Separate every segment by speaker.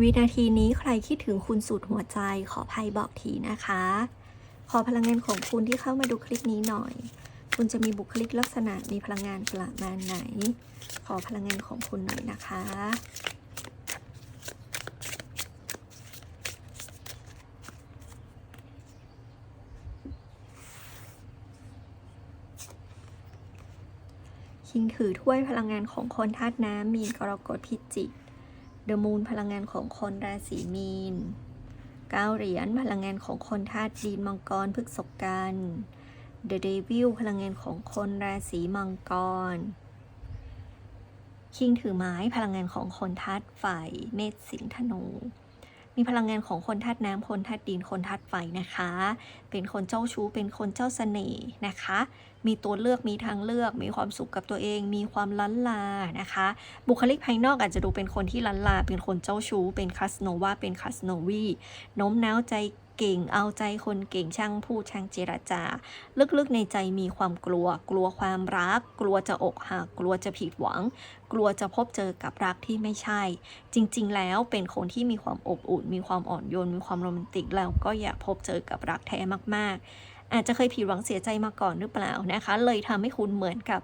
Speaker 1: วินาทีนี้ใครคิดถึงคุณสุดหัวใจ ขอภัยบอกทีนะคะ ขอพลังงานของคุณที่เข้ามาดูคลิปนี้หน่อย คุณจะมีบุคลิกลักษณะมีพลังงานประมาณไหน ขอพลังงานของคุณหน่อยนะคะ คิงถือถ้วยพลังงานของคนธาตุน้ำมีนกรกฎพิจิก เดอะมูนพลังงานของคนราศีมีนเก้าเหรียญพลังงานของคนธาตุดินมังกรพฤกษกันเดอะเดวิลพลังงานของคนราศีมังกร คิงถือไม้พลังงานของคนธาตุไฟเมษสิงห์ธนู มีพลังงานของคนธาตุน้ำคนธาตุดินคนธาตุไฟนะคะ เป็นคนเจ้าชู้เป็นคนเจ้าเสน่ห์นะคะ มีตัวเลือกมีทางเลือก มีความสุขกับตัวเอง มีความล้นลานะคะ บุคลิกภายนอกอาจจะดูเป็นคนที่ล้นลา เป็นคนเจ้าชู้เป็นคาสโนวาเป็นคาสโนวีโน้มน้าวใจ เก่ง เอาใจคนเก่งช่างพูดช่างเจรจา ลึกๆในใจมีความกลัว กลัวความรัก กลัวจะอกหักกลัวจะผิดหวัง กลัวจะพบเจอกับรักที่ไม่ใช่ จริง ๆ แล้วเป็นคนที่มีความอบอุ่น มีความอ่อนโยนมีความโรแมนติกแล้วก็อยากพบเจอกับรักแท้มาก ๆอาจจะเคยผิดหวังเสียใจมาก่อนหรือเปล่านะคะ เลยทำให้คุณเหมือนกับ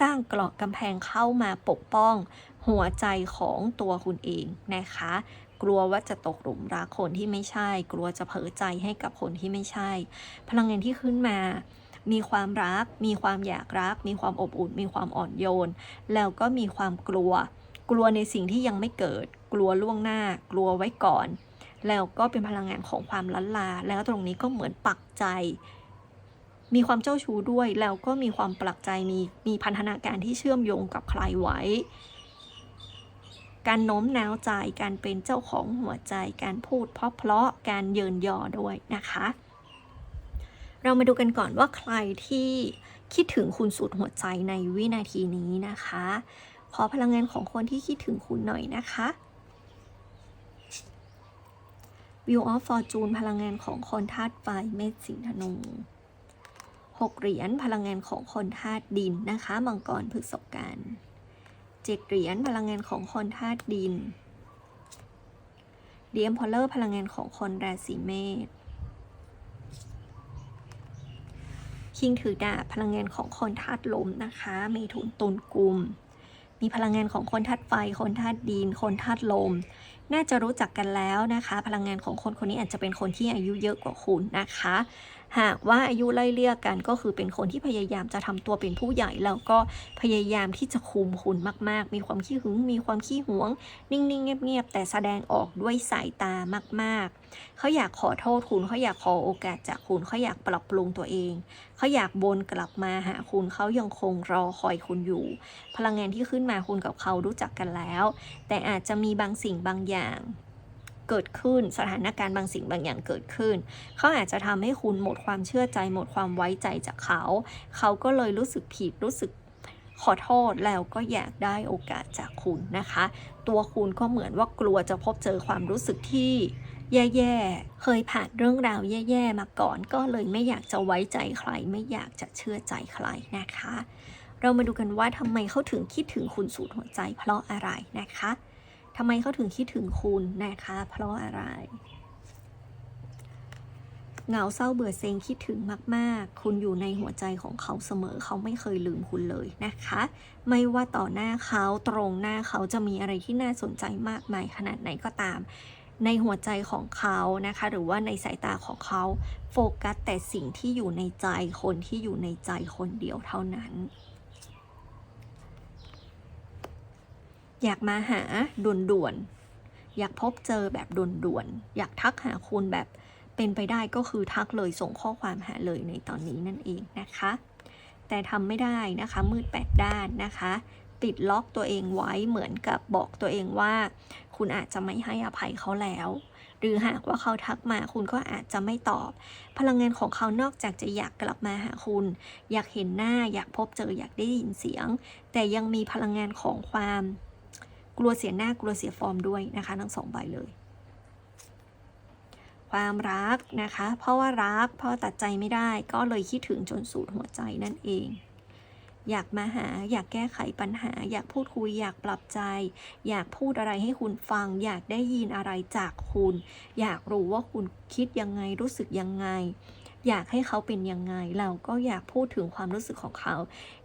Speaker 1: สร้างกราะกำแพงเข้ามาปกป้อง หัวใจของตัวคุณเองนะคะ กลัวว่าจะตกหลุมรักคนที่ไม่ใช่ กลัวจะเผลอใจให้กับคนที่ไม่ใช่ พลังงานที่ขึ้นมา มีความรัก มีความอยากรัก มีความอบอุ่น มีความอ่อนโยน แล้วก็มีความกลัว กลัวในสิ่งที่ยังไม่เกิด กลัวล่วงหน้า กลัวไว้ก่อน แล้วก็เป็นพลังงานของความลันลา แล้วตรงนี้ก็เหมือนปักใจ มีความเจ้าชู้ด้วย แล้วก็มีความปลักใจ มีมีพันธนาการที่เชื่อมโยงกับใครไว้ การโน้มน้าวใจ การเป็นเจ้าของหัวใจ การพูดเพราะๆ การเยินยอด้วยนะคะ เรามาดูกันก่อนว่าใครที่คิดถึงคุณสุดหัวใจในวินาทีนี้นะคะ ขอพลังงานของคนที่คิดถึงคุณหน่อยนะคะ View of Fortune พลังงานของคนธาตุไฟเมษสิงธนูหกเหรียญพลังงานของคนธาตุดินนะคะ มังกรพฤษกัน เจ็ดเหรียญพลังงานของคนธาตุดินเดียมพอลเลอร์พลังงานของคนราศีเมษคิงถือดาบพลังงานของคนธาตุลมนะคะเมถุนตุลกุมมีพลังงานของคนธาตุไฟ คนธาตุดิน คนธาตุลมน่าจะรู้จักกันแล้วนะคะ พลังงานของคนคนนี้อาจจะเป็นคนที่อายุเยอะกว่าคุณนะคะ หากว่าอายุไล่เลี่ยกันก็คือเป็นคนที่พยายามจะทำตัวเป็นผู้ใหญ่แล้วก็พยายามที่จะคุมคุณมาก ๆ มีความขี้หึง มีความขี้หวง นิ่ง ๆ เงียบ ๆ แต่แสดงออกด้วยสายตามาก ๆ เขาอยากขอโทษคุณเขาอยากขอโอกาสจากคุณเขาอยากปรับปรุงตัวเอง เขาอยากบนกลับมาหาคุณเขายังคงรอคอยคุณอยู่ พลังงานที่ขึ้นมาคุณกับเขารู้จักกันแล้ว แต่อาจจะมีบางสิ่งบางอย่างเกิดขึ้นสถานการณ์บางสิ่งบางอย่างเกิดขึ้น เขาอาจจะทำให้คุณหมดความเชื่อใจ หมดความไว้ใจจากเขา เขาก็เลยรู้สึกผิดรู้สึกขอโทษแล้วก็อยากได้โอกาสจากคุณนะคะ ตัวคุณก็เหมือนว่ากลัวจะพบเจอความรู้สึกที่แย่ๆ เคยผ่านเรื่องราวแย่ๆ มาก่อน ก็เลยไม่อยากจะไว้ใจใคร ไม่อยากจะเชื่อใจใครนะคะ เรามาดูกันว่าทำไมเขาถึงคิดถึงคุณสูดหัวใจเพราะอะไรนะคะ ทำไมเขาถึงคิดถึงคุณนะคะ เพราะอะไร เหงาเศร้าเบื่อเซ็งคิดถึงมาก ๆ คุณอยู่ในหัวใจของเขาเสมอ เขาไม่เคยลืมคุณเลยนะคะ ไม่ว่าต่อหน้าเขาตรงหน้าเขาจะมีอะไรที่น่าสนใจมากมายขนาดไหนก็ตามในหัวใจของเขานะคะ หรือว่าในสายตาของเขา โฟกัสแต่สิ่งที่อยู่ในใจคนที่อยู่ในใจคนเดียวเท่านั้น อยากมาหาด่วนๆ อยากพบเจอแบบด่วนๆ อยากทักหาคุณแบบเป็นไปได้ก็คือทักเลยส่งข้อความหาเลยในตอนนี้นั่นเองนะคะ แต่ทำไม่ได้นะคะมืดแปดด้านนะคะปิดล็อกตัวเองไว้เหมือนกับบอกตัวเองว่า คุณอาจจะไม่ให้อภัยเขาแล้ว หรือหากว่าเขาทักมาคุณก็อาจจะไม่ตอบ พลังงานของเขานอกจากจะอยากกลับมาหาคุณ อยากเห็นหน้าอยากพบเจออยากได้ยินเสียง แต่ยังมีพลังงานของความ กลัวเสียหน้ากลัวเสียฟอร์มด้วยนะคะ ทั้งสองใบเลย ความรักนะคะ เพราะว่ารักเพราะตัดใจไม่ได้ก็เลยคิดถึงจนสูดหัวใจนั่นเองอยากมาหาอยากแก้ไขปัญหา อยากพูดคุย อยากปรับใจ อยากพูดอะไรให้คุณฟัง อยากได้ยินอะไรจากคุณ อยากรู้ว่าคุณคิดยังไงรู้สึกยังไง อยากให้เขาเป็นยังไง เราก็อยากพูดถึงความรู้สึกของเขา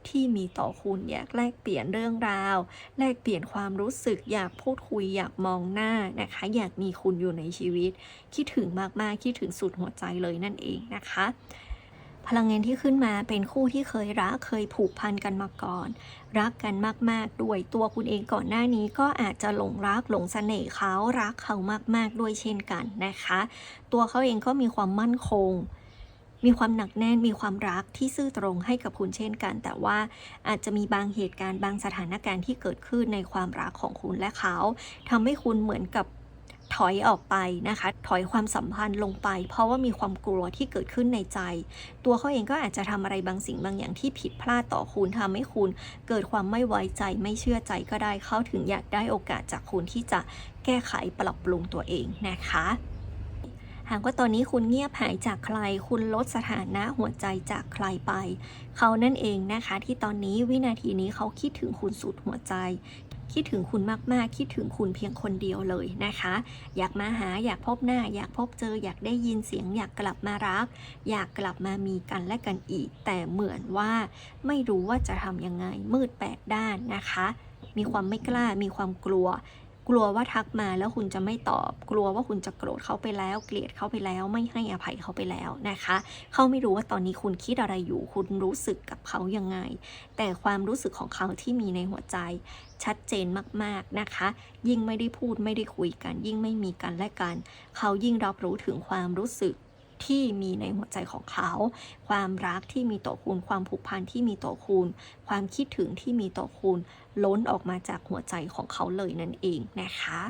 Speaker 1: ที่มีต่อคุณอยากแลกเปลี่ยนเรื่องราว แลกเปลี่ยนความรู้สึก อยากพูดคุยอยากมองหน้านะคะ อยากมีคุณอยู่ในชีวิต คิดถึงมากๆคิดถึงสุดหัวใจเลยนั่นเองนะคะพลังงานที่ขึ้นมาเป็นคู่ที่เคยรักเคยผูกพันกันมาก่อน รักกันมากๆด้วยตัวคุณเองก่อนหน้านี้ก็อาจจะหลงรักหลงเสน่ห์เขารักเขามากๆด้วยเช่นกันนะคะ ตัวเขาเองก็มีความมั่นคง มีความหนักแน่นมีความรักที่ซื่อตรงให้กับคุณเช่นกัน แต่ว่าอาจจะมีบางเหตุการณ์บางสถานการณ์ที่เกิดขึ้นในความรักของคุณและเขาทำให้คุณเหมือนกับถอยออกไปนะคะ ถอยความสัมพันธ์ลงไป เพราะว่ามีความกลัวที่เกิดขึ้นในใจ ตัวเขาเองก็อาจจะทำอะไรบางสิ่งบางอย่างที่ผิดพลาดต่อคุณทำให้คุณ เกิดความไม่ไว้ใจไม่เชื่อใจก็ได้เขาถึงอยากได้โอกาสจากคุณที่จะแก้ไขปรับปรุงตัวเองนะคะ หากว่าตอนนี้คุณเงียบหายจากใคร คุณลดสถานะหัวใจจากใครไป เขานั่นเองนะคะ ที่ตอนนี้วินาทีนี้เขาคิดถึงคุณสุดหัวใจคิดถึงคุณมาก ๆ คิดถึงคุณเพียงคนเดียวเลยนะคะ อยากมาหา อยากพบหน้า อยากพบเจอ อยากได้ยินเสียง อยากกลับมารัก อยากกลับมามีกันและกันอีก แต่เหมือนว่าไม่รู้ว่าจะทำยังไง มืดแปดด้านนะคะ มีความไม่กล้า มีความกลัว กลัวว่าทักมาแล้วคุณจะไม่ตอบ กลัวว่าคุณจะโกรธเขาไปแล้ว เกลียดเขาไปแล้วไม่ให้อภัยเขาไปแล้วนะคะ เขาไม่รู้ว่าตอนนี้คุณคิดอะไรอยู่ คุณรู้สึกกับเขายังไง แต่ความรู้สึกของเขาที่มีในหัวใจ ชัดเจนมากๆนะคะ ยิ่งไม่ได้พูดไม่ได้คุยกัน ยิ่งไม่มีกันและกัน เขายิ่งรับรู้ถึงความรู้สึก ที่มีในหัวใจของเขา ความรักที่มีต่อคุณ ความผูกพันที่มีต่อคุณ ความคิดถึงที่มีต่อคุณ ล้นออกมาจากหัวใจของเขาเลยนั่นเองนะคะ